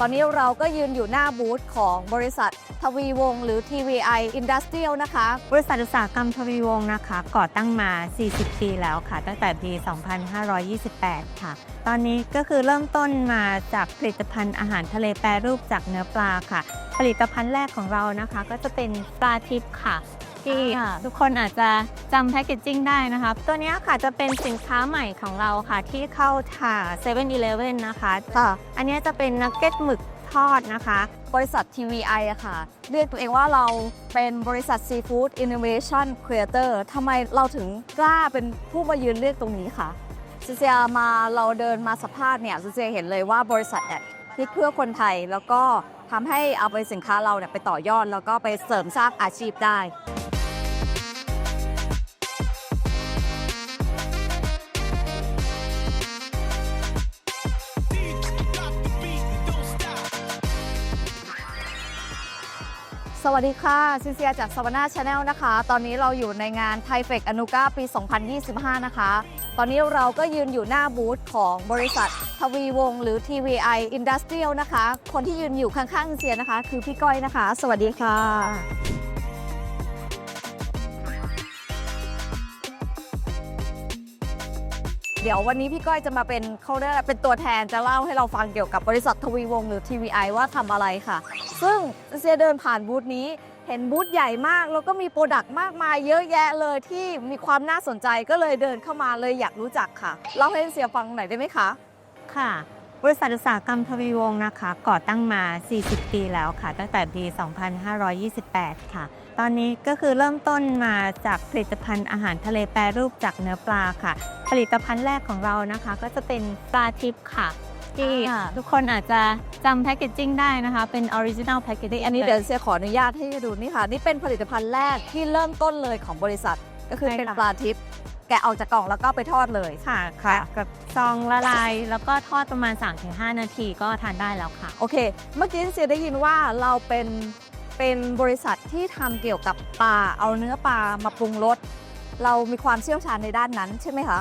ตอนนี้เราก็ยืนอยู่หน้าบูธของบริษัททวีวงศ์หรือ TVI Industrial นะคะ บริษัทอุตสาหกรรมทวีวงศ์นะคะ ก่อตั้งมา 40 ปีแล้วค่ะ ตั้งแต่ปี 2528 ค่ะ ตอนนี้ก็คือเริ่มต้นมาจากผลิตภัณฑ์อาหารทะเลแปรรูปจากเนื้อปลาค่ะ ผลิตภัณฑ์แรกของเรานะคะ ก็จะเป็นปลาทิพค่ะ ที่อ่า ทุกคนอาจจะจำแพคเกจจิ้งได้นะคะ ตัวเนี้ยค่ะจะเป็นสินค้าใหม่ของเราค่ะที่เข้าถ่า7 e เ e ่ e อนะคะค่ะอันเนี้ยจะเป็นนักเก็ตหมึกทอดนะคะ บริษัท TVI อะค่ะ เรียกตัวเองว่าเราเป็นบริษัท Seafood Innovation Creator ทำไมเราถึงกล้าเป็นผู้มายืนเรียกตรงนี้คะซูเซียมาเราเดินมาสัมภาษณ์เนี่ยซูเซียเห็นเลยว่าบริษัทเนี่ยคิดเพื่อคนไทยแล้วก็ทำให้เอาไปสินค้าเราเนี่ยไปต่อยอด แล้วก็ไปเสริมสร้างอาชีพได้ วัสดีค่ะซินเซียจากสวนาชาแนลนะคะ ตอนนี้เราอยู่ในงานไทเฟกอนุก้าปี 2025 นะคะ ตอนนี้เราก็ยืนอยู่หน้าบูธของบริษัททวีวงหรือ TVI Industrial นะคะ คนที่ยืนอยู่ข้างๆซิเซียนะคะ คือพี่ก้อยนะคะ สวัสดีค่ะ เดี๋ยววันนี้พี่ก้อยจะมาเป็นเขาเรียกอะไรเป็นตัวแทนจะเล่าให้เราฟังเกี่ยวกับบริษัททวีวงศ์หรือ TVI ว่าทำอะไรค่ะ ซึ่งเซียเดินผ่านบูธนี้ เห็นบูธใหญ่มาก แล้วก็มีโปรดักต์มากมายเยอะแยะเลยที่มีความน่าสนใจก็เลยเดินเข้ามาเลยอยากรู้จักค่ะเล่าให้เซียฟังหน่อยได้ไหมคะ ค่ะ บริษัทอุตสาหกรรมทวีวงศ์นะคะ ก่อตั้งมา 40 ปีแล้วค่ะ ตั้งแต่ปี 2528 ค่ะ ตอนนี้ก็คือเริ่มต้นมาจากผลิตภัณฑ์อาหารทะเลแปรรูปจากเนื้อปลาค่ะ ผลิตภัณฑ์แรกของเรานะคะ ก็จะเป็นปลาทิพย์ค่ะ ที่อ่า ทุกคนอาจจะจำแพคเกจจิ้งได้นะคะ เป็นออริจินัลแพคเกจจิ้งอันนี้เดี๋ยวเซียขออนุญาตให้ดูนี่ค่ะ นี่เป็นผลิตภัณฑ์แรกที่เริ่มต้นเลยของบริษัท ก็คือใช่เป็นค่ะปลาทิพย์แกะออกจากกล่องแล้วก็ไปทอดเลย ค่ะค่ะ กับซองละลาย แล้วก็ทอดประมาณ 3-5 นาทีก็ทานได้แล้วค่ะ โอเค เมื่อกี้เซียได้ยินว่าเราเป็น เป็นบริษัทที่ทำเกี่ยวกับปลาเอาเนื้อปลามาปรุงรสเรามีความเชี่ยวชาญในด้านนั้นใช่ไหมคะ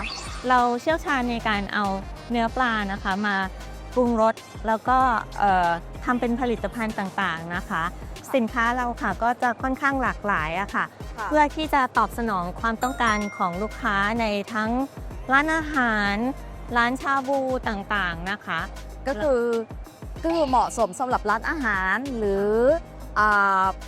เราเชี่ยวชาญในการเอาเนื้อปลานะคะมาปรุงรสแล้วก็เอ่อทำเป็นผลิตภัณฑ์ต่างๆนะคะ สินค้าเราค่ะก็จะค่อนข้างหลากหลายอะค่ะ เพื่อที่จะตอบสนองความต้องการของลูกค้าในทั้งร้านอาหาร ร้านชาบูต่างๆนะคะ ก็คือก็คือเหมาะสมสำหรับร้านอาหารหรืออ่า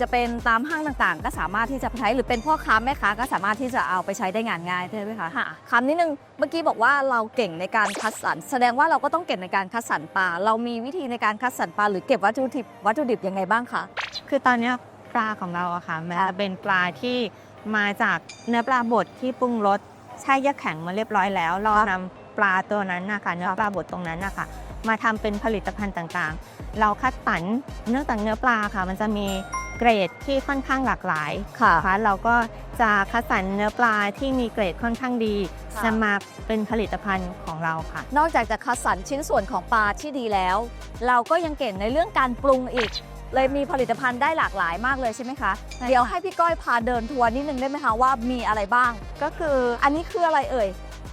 จะเป็นตามห้างต่างๆ ก็สามารถที่จะใช้หรือเป็นพ่อค้าแม่ค้าก็สามารถที่จะเอาไปใช้ได้งานง่ายใช่ไหมคะค่ะคำนิดนึงเมื่อกี้บอกว่าเราเก่งในการคัดสรรแสดงว่าเราก็ต้องเก่งในการคัดสรรปลาเรามีวิธีในการคัดสรรปลาหรือเก็บวัตถุดิบวัตถุดิบยังไงบ้างคะคือตอนเนี้ยปลาของเราอะค่ะมันจะเป็นปลาที่มาจากเนื้อปลาบดที่ปรุงรสแช่แยกแข็งมาเรียบร้อยแล้วเรานำ ปลาตัวนั้นนะคะเนื้อปลาบดตรงนั้นนะคะมาทำเป็นผลิตภัณฑ์ต่างๆ เราคัดสรรเนื่องจากเนื้อปลาค่ะ มันจะมีเกรดที่ค่อนข้างหลากหลายค่ะนะคะเราก็จะคัดสรรเนื้อปลาที่มีเกรดค่อนข้างดีค่ะนำมาเป็นผลิตภัณฑ์ของเราค่ะ นอกจากจะคัดสรรชิ้นส่วนของปลาที่ดีแล้ว เราก็ยังเก่งในเรื่องการปรุงอีก เลยมีผลิตภัณฑ์ได้หลากหลายมากเลยใช่ไหมคะใช่ค่ะเดี๋ยวให้พี่ก้อยพาเดินทัวร์นิดนึงได้ไหมคะว่ามีอะไรบ้าง ก็คืออันนี้คืออะไรเอ่ย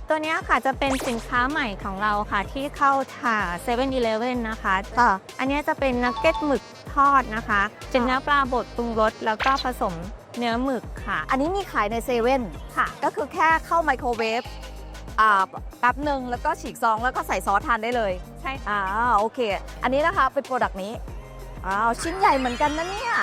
ตัวเนี้ยค่ะจะเป็นสินค้าใหม่ของเราค่ะที่เข้าถ่า7 e เ e ่ e นะคะค่ะอันเนี้ยจะเป็นนักเก็ตหมึกทอดนะคะเป็นเนื้อปลาบดปรุงรสแล้วก็ผสมเนื้อหมึกค่ะ อันนี้มีขายในเซเว่นค่ะ ก็คือแค่เข้าไมโครเวฟอ่าแป๊บหนึ่งแล้วก็ฉีกซองแล้วก็ใส่ซอสทานได้เลย ใช่อ่าโอเค อันนี้นะคะเป็นโปรดักต์นี้อ้าวชิ้นใหญ่เหมือนกันนะเนี่ย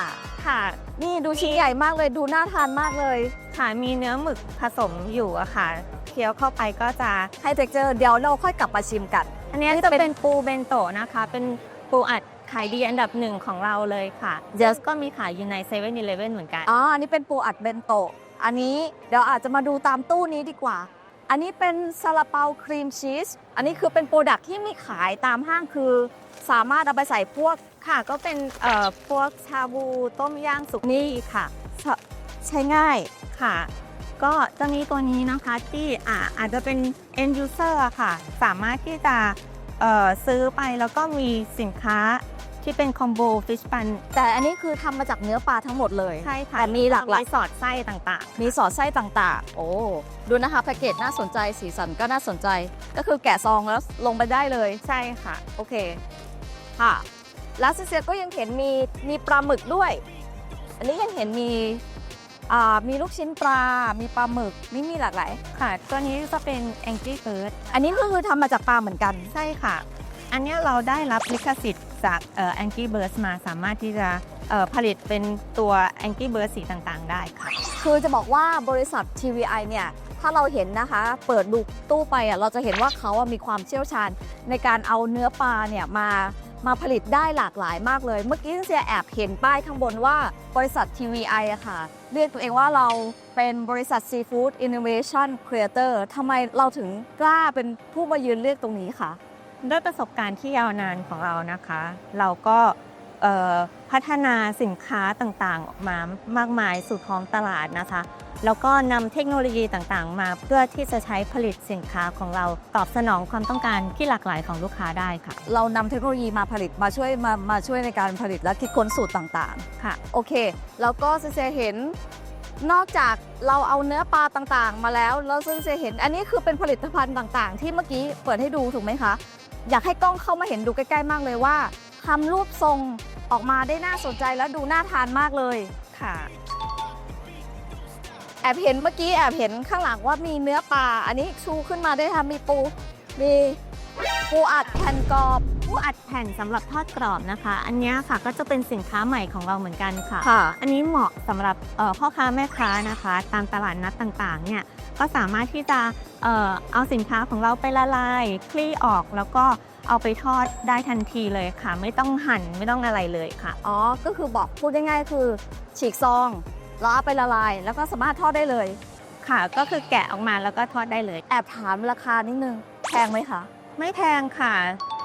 ค่ะ นี่ดูชิ้นใหญ่มากเลยดูน่าทานมากเลย ค่ะมีเนื้อหมึกผสมอยู่อะค่ะ เคี้ยวเข้าไปก็จะให้เท็กเจอร์เดี๋ยวเราค่อยกลับมาชิมกัน อันเนี้ยนี่จะเป็นเป็นปูเบนโตะนะคะ เป็นปูอัดขายดีอันดับหนึ่งของเราเลยค่ะ Yes ก็มีขายอยู่ใน7 e เ e ่ e เหมือนกัน อ๋อ อันนี้เป็นปูอัดเบนโตะ อันนี้เดี๋ยวอาจจะมาดูตามตู้นี้ดีกว่า อันนี้เป็นซาลาเปาครีมชีส อันนี้คือเป็นโปรดักที่มีขายตามห้างคือ สามารถเอาไปใส่พวกค่ะ ก็เป็นเอ่อพวกชาบูต้มย่างสุกี้ค่ะ ใช้ง่ายค่ะ ก็จะมีตัวนี้นะคะที่อ่าอาจจะเป็น end user อะค่ะ สามารถที่จะเอ่อซื้อไปแล้วก็มีสินค้าที่เป็นคอมโบฟิชปันแต่อันนี้คือทำมาจากเนื้อปลาทั้งหมดเลยใช่ค่ะแต่มีหลากหลายไว้สอดไส้ต่างมีสอดไส้ต่างๆ โอ้ ดูนะคะแพ็กเกจน่าสนใจ สีสันก็น่าสนใจ ก็คือแกะซองแล้วลงไปได้เลย ๆ ใช่ค่ะ โอเค ค่ะ แล้วเซียก็ยังเห็นมีมีปลาหมึกด้วย อันนี้ยังเห็นมีอ่า มีลูกชิ้นปลา มีปลาหมึกมีมีหลากหลายค่ะ ตัวนี้จะเป็น Angry Bird อันนี้ก็คือทำมาจากปลาเหมือนกัน ใช่ค่ะ อันเนี้ยเราได้รับลิขสิทธิ์จากเอ่อ Angry Birds มาสามารถที่จะเอ่อผลิตเป็นตัว Angry Birds สีต่างๆ ได้ค่ะ คือจะบอกว่าบริษัท TVI เนี่ยถ้าเราเห็นนะคะ เปิดดูตู้ไปอะเราจะเห็นว่าเขาอะมีความเชี่ยวชาญในการเอาเนื้อปลาเนี่ยมา มาผลิตได้หลากหลายมากเลย เมื่อกี้เสียแอบเห็นป้ายข้างบนว่าบริษัท TVI อะค่ะ เรียกตัวเองว่าเราเป็นบริษัท Seafood Innovation Creator ทำไมเราถึงกล้าเป็นผู้มายืนเรียกตรงนี้คะด้วยประสบการณ์ที่ยาวนานของเรานะคะ เราก็ พัฒนาสินค้าต่างๆ ออกมามากมายสู่ท้องตลาดนะคะ แล้วก็นำเทคโนโลยีต่างๆ มาเพื่อที่จะใช้ผลิตสินค้าของเราตอบสนองความต้องการที่หลากหลายของลูกค้าได้ค่ะ เรานำเทคโนโลยีมาผลิตมาช่วยมามาช่วยในการผลิตและคิดค้นสูตรต่างๆ ค่ะ โอเค แล้วก็เซเห็นนอกจากเราเอาเนื้อปลาต่างๆ มาแล้วแล้วเซเห็นอันนี้คือเป็นผลิตภัณฑ์ต่างๆ ที่เมื่อกี้เปิดให้ดูถูกไหมคะ อยากให้กล้องเข้ามาเห็นดูใกล้ๆมากเลยว่าทำรูปทรง ออกมาได้น่าสนใจและดูน่าทานมากเลยค่ะแอบเห็นเมื่อกี้แอบเห็นข้างหลังว่ามีเนื้อปลาอันนี้ชูขึ้นมาได้ทำมีปู มีปูอัดแผ่นกรอบ ผู้อัดแผ่นสำหรับทอดกรอบนะคะ อันเนี้ยค่ะก็จะเป็นสินค้าใหม่ของเราเหมือนกันค่ะค่ะอันนี้เหมาะสำหรับเอ่อพ่อค้าแม่ค้านะคะ ตามตลาดนัดต่างๆเนี่ยก็สามารถที่จะเอ่อเอาสินค้าของเราไปละลาย คลี่ออกแล้วก็เอาไปทอดได้ทันทีเลยค่ะ ไม่ต้องหั่นไม่ต้องอะไรเลยค่ะ อ๋อ ก็คือบอกพูดง่ายๆ คือฉีกซองแล้วเอาไปละลาย แล้วก็สามารถทอดได้เลย ค่ะ ก็คือแกะออกมาแล้วก็ทอดได้เลย แอบถามราคานิดนึงแพงไหมคะ ไม่แพงค่ะ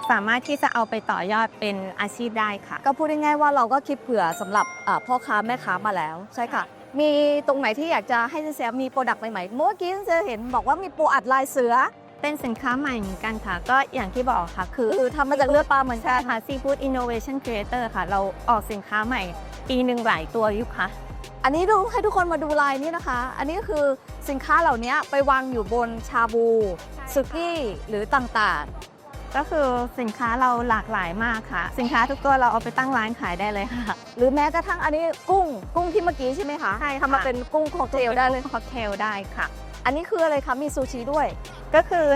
สามารถที่จะเอาไปต่อยอดเป็นอาชีพได้ค่ะ ก็พูดง่ายๆว่าเราก็คิดเผื่อสำหรับอ่าพ่อค้าแม่ค้ามาแล้วใช่ค่ะ มีตรงไหนที่อยากจะให้เซมีโปรดักต์ใหม่ๆเมื่อกี้เซเห็นบอกว่ามีปูอัดลายเสือเป็นสินค้าใหม่เหมือนกันค่ะ ก็อย่างที่บอกค่ะ คือคือทำมาจากเลือดปลาเหมือนกัใช่นค่ะ Seafood Innovation Creator ค่ะ เราออกสินค้าใหม่ปีหนึ่งหลายตัวอยู่ค่ะ อันนี้ดูให้ทุกคนมาดูลายนี้นะคะ อันนี้คือสินค้าเหล่านี้ไปวางอยู่บนชาบู สุกี้หรือต่าง ก็คือสินค้าเราหลากหลายมากค่ะ สินค้าทุกตัวเราเอาไปตั้งร้านขายได้เลยค่ะๆหรือแม้กระทั่งอันนี้กุ้งกุ้งที่เมื่อกี้ใช่ไหมคะใช่ค่ะ ทำมาเป็นกุ้งค็อกเทลได้เลย ค็อกเทลได้ค่ะ อันนี้คืออะไรคะมีซูชิด้วยก็คือ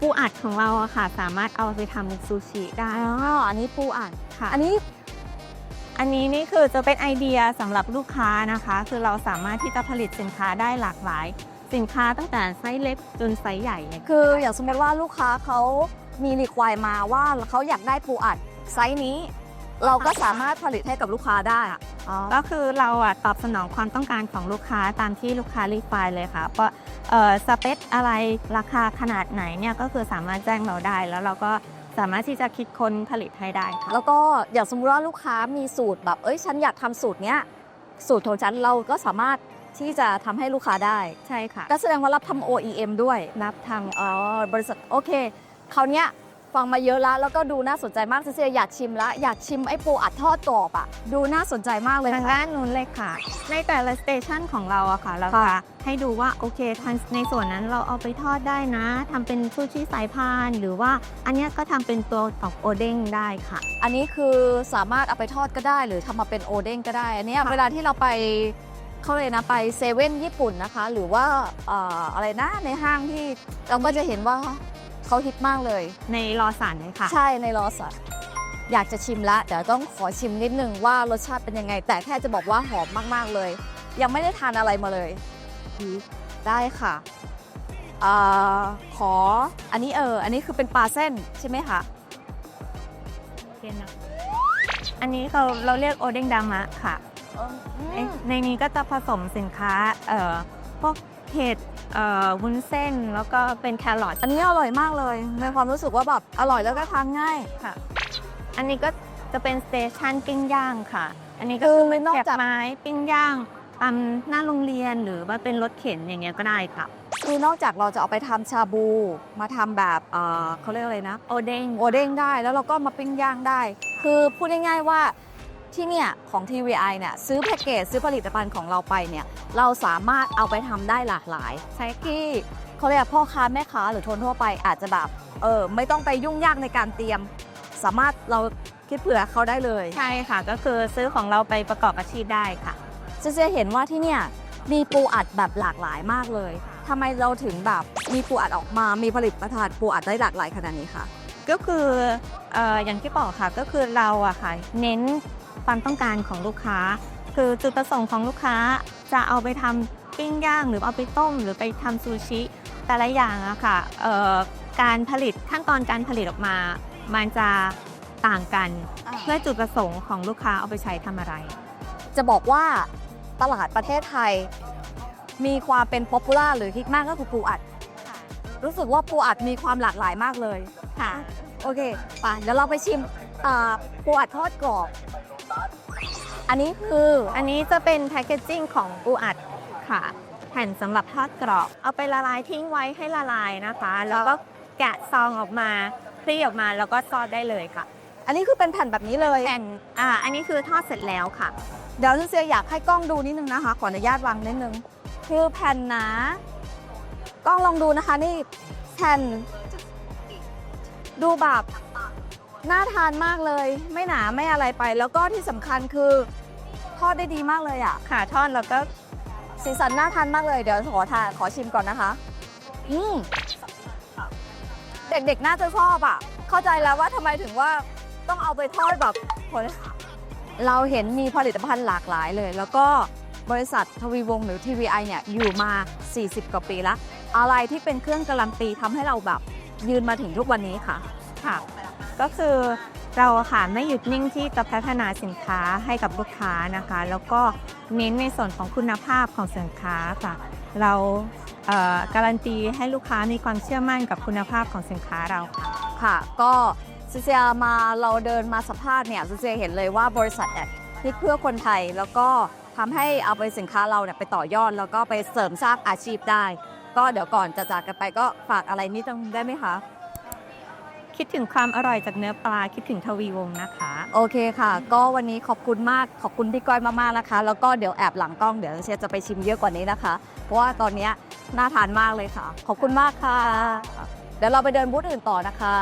ปูอัดของเราอะค่ะ สามารถเอาไปทำซูชิได้อ๋ออันนี้ปูอัดค่ะ อันนี้อันนี้นี่คือจะเป็นไอเดียสำหรับลูกค้านะคะ คือเราสามารถที่จะผลิตสินค้าได้หลากหลาย สินค้าตั้งแต่ไซส์เล็กจนไซส์ใหญ่เนี่ย คืออย่างสมมติว่าลูกค้าเขามีรีควายมาว่าเขาอยากได้ปูอัดไซส์นี้ เราก็สามารถผลิตให้กับลูกค้าได้อ๋อก็คือเราอะตอบสนองความต้องการของลูกค้าตามที่ลูกค้ารีไฟล์เลยค่ะว่าเอ่อสเปคอะไรราคาขนาดไหนเนี่ยก็คือสามารถแจ้งเราได้ แล้วเราก็สามารถที่จะคิดค้นผลิตให้ได้ค่ะ แล้วก็อย่างสมมติว่าลูกค้ามีสูตรแบบเอ้ยฉันอยากทำสูตรเนี้ยสูตรของฉันเราก็สามารถที่จะทำให้ลูกค้าได้ใช่ค่ะก็แสดงว่ารับทำ OEM ด้วยรับทอ๋อบริษัทโอเค คราวเนี้ยฟังมาเยอะแล้วแล้วก็ดูน่าสนใจมากเซียอยากชิมละอยากชิมไอ้ปูอัดทอดกรอบอะดูน่าสนใจมากเลยทางด้านนู้นเลยค่ะ ในแต่ละสเตชันของเราอะค่ะเราจะค่ะให้ดูว่าโอเคทางในส่วนนั้นเราเอาไปทอดได้นะทำเป็นซูชิสายพาน หรือว่าอันเนี้ยก็ทำเป็นตัวของโอเด้งได้ค่ะ อันนี้คือสามารถเอาไปทอดก็ได้ หรือทำมาเป็นโอเด้งก็ได้อันเนี้ยค่ะเวลาที่เราไปเขาเลยนะไปเซเว่นญี่ปุ่นนะคะ หรือว่าเอ่ออะไรนะในห้างที่เราก็จะเห็นว่า เขาฮิตมากเลย ในรอสันเลยค่ะ ใช่ในลอสัตอยากจะชิมละเดี๋ยวต้องขอชิมนิดนึงว่ารสชาติเป็นยังไง แต่แค่จะบอกว่าหอมมากๆเลย ยังไม่ได้ทานอะไรมาเลย ได้ค่ะอาขออันนี้เออ อันนี้คือเป็นปลาเส้นใช่ไหมคะอันนี้เราเราเรียกโอเด้งดามะค่ะในในนี้ก็จะผสมสินค้าเอ่อพวกเห็ด เอ่อวุ้นเส้นแล้วก็เป็นแครอทอันนี้อร่อยมากเลยในความรู้สึกว่าแบบอร่อยแล้วก็ทานง่าย ค่ะ อันนี้ก็จะเป็นสเตชันปิ้งย่างค่ะ อันนี้ก็คือเป็นนอกแกะจากไม้ปิ้งย่างตามหน้าโรงเรียนหรือว่าเป็นรถเข็นอย่างเงี้ยก็ได้ค่ะ คือนอกจากเราจะเอาไปทำชาบู มาทำแบบเอ่อเขาเรียกอะไรนะ โอเด้ง โอเด้งได้แล้วเราก็มาปิ้งย่างได้ คือพูดง่ายๆว่า ที่เนี่ยของ TVI เนี่ยซื้อแพ็กเกจซื้อผลิตภัณฑ์ของเราไปเนี่ยเราสามารถเอาไปทำได้หลากหลายใช้ที่เขาเรียกพ่อค้าแม่ค้าหรือทนทั่วไปอาจจะแบบเออไม่ต้องไปยุ่งยากในการเตรียม สามารถเราคิดเผื่อเขาได้เลย ใช่ค่ะ ก็คือซื้อของเราไปประกอบอาชีพได้ค่ะ เจะเห็นว่าที่เนี่ยมีปูอัดแบบหลากหลายมากเลยทำไมเราถึงแบบมีปูอัดออกมา มีผลิตภัณฑ์ปูอัดได้หลากหลายขนาดนี้คะ ก็คือเอ่ออย่างที่บอกค่ะก็คือเราอะค่ะ เน้น ความต้องการของลูกค้า คือจุดประสงค์ของลูกค้าจะเอาไปทำปิ้งย่างหรือเอาไปต้ม หรือไปทำซูชิ แต่ละอย่างอะค่ะเอ่อการผลิตขั้นตอนการผลิตออกมา มันจะต่างกันเพื่อจุดประสงค์ของลูกค้าเอาไปใช้ทำอะไร จะบอกว่าตลาดประเทศไทย มีความเป็นป๊อปปูล่าหรือฮิตมากก็คือปูอัด รู้สึกว่าปูอัดมีความหลากหลายมากเลยค่ะ โอเคไปเดี๋ยวเราไปชิมอ่าปูอัดทอดกรอบ อันนี้คืออันนี้จะเป็นแพคเกจจิ้งของปูอัดค่ะ แผ่นสำหรับทอดกรอบ เอาไปละลายทิ้งไว้ให้ละลายนะคะ แล้วก็แกะซองออกมาคลี่ออกมาแล้วก็ทอดได้เลยค่ะ อันนี้คือเป็นแผ่นแบบนี้เลย แผ่นอ่าอันนี้คือทอดเสร็จแล้วค่ะ เดี๋ยวเซียอยากให้กล้องดูนิดนึงนะคะ ขออนุญาตวางนิดนึง คือแผ่นหนากล้องลองดูนะคะนี่แผ่น ดูแบบน่าทานมากเลย ไม่หนาไม่อะไรไป แล้วก็ที่สำคัญคือ ทอดได้ดีมากเลยอะ ค่ะทอดแล้วก็สีสันน่าทานมากเลย เดี๋ยวขอทานขอชิมก่อนนะคะ อืมเด็กๆ น่าจะชอบอะ เข้าใจแล้วว่าทำไมถึงว่าต้องเอาไปทอดแบบผลเราเห็นมีผลิตภัณฑ์หลากหลายเลย แล้วก็บริษัททวีวงศ์หรือ TVI เนี่ยอยู่มา 40 กว่าปีแล้วอะไรที่เป็นเครื่องการันตีทำให้เราแบบยืนมาถึงทุกวันนี้ค่ะ ค่ะ ก็คือ เราค่ะไม่หยุดนิ่งที่จะพัฒนาสินค้าให้กับลูกค้านะคะ แล้วก็เน้นในส่วนของคุณภาพของสินค้าค่ะ เราเการันตีให้ลูกค้ามีความเชื่อมั่นกับคุณภาพของสินค้าเราค่ะค่ะ ก็ซูเซียมาเราเดินมาสัมภาษณ์เนี่ยซูเซียเห็นเลยว่าบริษัทเนี่ยคิดเพื่อคนไทยแล้วก็ทำให้เอาไปสินค้าเราเนี่ยไปต่อยอด แล้วก็ไปเสริมสร้างอาชีพได้ ก็เดี๋ยวก่อนจะจากกันไปก็ฝากอะไรนิดนึงได้ไหมคะ คิดถึงความอร่อยจากเนื้อปลาคิดถึงทวีวงศ์นะคะ โอเคค่ะ ก็วันนี้ขอบคุณมากขอบคุณพี่ก้อยมากๆนะคะ แล้วก็เดี๋ยวแอบหลังกล้องเดี๋ยวเชียร์จะไปชิมเยอะกว่านี้นะคะ เพราะว่าตอนเนี้ยน่าทานมากเลยค่ะ ขอบคุณมากค่ะ เดี๋ยวเราไปเดินบูธอื่นต่อนะคะ